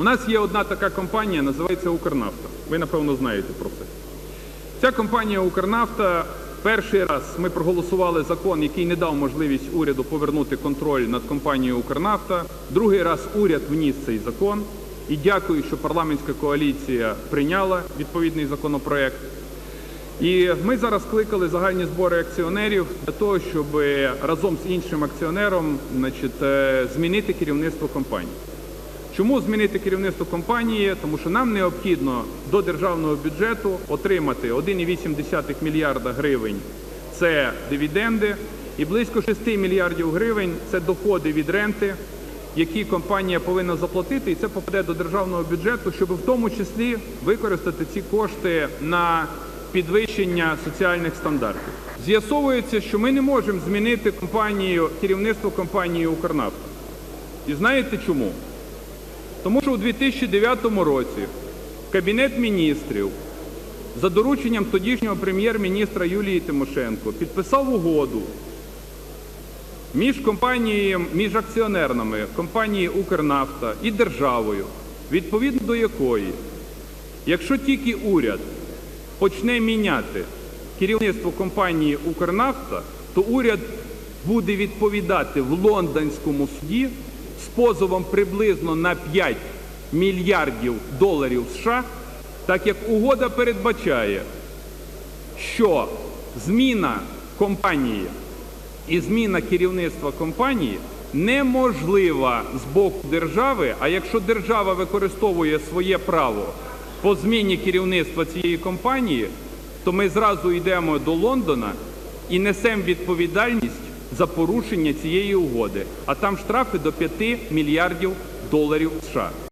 У нас є одна така компанія, називається Укрнафта. Ви, напевно, знаєте про це. Ця компанія Укрнафта перший раз ми проголосували закон, який не дав можливість уряду повернути контроль над компанією Укрнафта. Другий раз уряд вніс цей закон. І дякую, що парламентська коаліція прийняла відповідний законопроект. І ми зараз кликали загальні збори акціонерів для того, щоб разом з іншим акціонером значить, е, змінити керівництво компанії. Чому змінити керівництво компанії? Тому що нам необхідно до державного бюджету отримати 1,8 мільярда гривень це дивіденди, і близько 6 мільярдів гривень це доходи від ренти, які компанія повинна заплатити, і це попаде до державного бюджету, щоб в тому числі використати ці кошти на підвищення соціальних стандартів. З'ясовується, що ми не можемо змінити компанію, керівництво компанії Укрнафта. І знаєте чому? Тому що у 2009 році Кабінет міністрів за дорученням тодішнього прем'єр-міністра Юлії Тимошенко підписав угоду між між акціонерними компанії Укрнафта і державою, відповідно до якої, якщо тільки уряд почне міняти керівництво компанії Укрнафта, то уряд буде відповідати в лондонському суді з позовом приблизно на 5 мільярдів доларів США, так як угода передбачає, що зміна компанії і зміна керівництва компанії неможлива з боку держави. А якщо держава використовує своє право по зміні керівництва цієї компанії, то ми зразу йдемо до Лондона і несемо відповідальність за порушення цієї угоди. А там штрафи до 5 мільярдів доларів США.